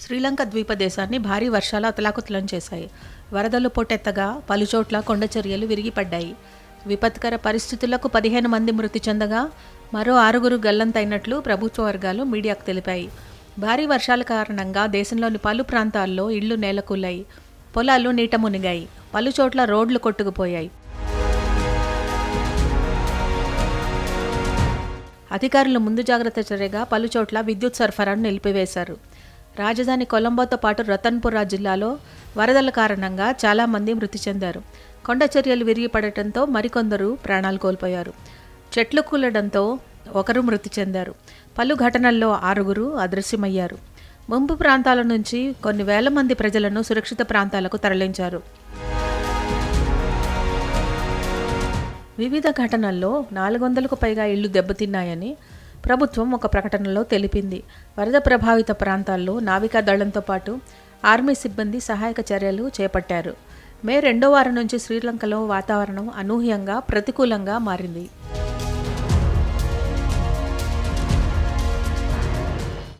శ్రీలంక ద్వీప దేశాన్ని భారీ వర్షాలు అతలాకుతలం చేశాయి. వరదలు పొట్టెత్తగా పలుచోట్ల కొండచర్యలు విరిగిపడ్డాయి. విపత్కర పరిస్థితులకు పదిహేను మంది మృతి చెందగా మరో ఆరుగురు గల్లంతైనట్లు ప్రభుత్వ వర్గాలు మీడియాకు తెలిపాయి. భారీ వర్షాల కారణంగా దేశంలోని పలు ప్రాంతాల్లో ఇళ్ళు నేలకూలాయి పొలాలు నీట మునిగాయి. పలుచోట్ల రోడ్లు కొట్టుకుపోయాయి. అధికారులు ముందు జాగ్రత్త చర్యగా పలుచోట్ల విద్యుత్ సరఫరాను నిలిపివేశారు. రాజధాని కొలంబోతో పాటు రతన్పురా జిల్లాలో వరదల కారణంగా చాలామంది మృతి చెందారు. కొండ చర్యలు విరిగిపడటంతో మరికొందరు ప్రాణాలు కోల్పోయారు. చెట్లు కూలడంతో ఒకరు మృతి చెందారు. పలు ఘటనల్లో ఆరుగురు అదృశ్యమయ్యారు. ముంపు ప్రాంతాల నుంచి కొన్ని వేల మంది ప్రజలను సురక్షిత ప్రాంతాలకు తరలించారు. వివిధ ఘటనల్లో నాలుగు వందలకు పైగా ఇళ్ళు దెబ్బతిన్నాయని ప్రభుత్వం ఒక ప్రకటనలో తెలిపింది. వరద ప్రభావిత ప్రాంతాల్లో నావికా దళంతో పాటు ఆర్మీ సిబ్బంది సహాయక చర్యలు చేపట్టారు. మే రెండో వారం నుంచి శ్రీలంకలో వాతావరణం అనూహ్యంగా ప్రతికూలంగా మారింది.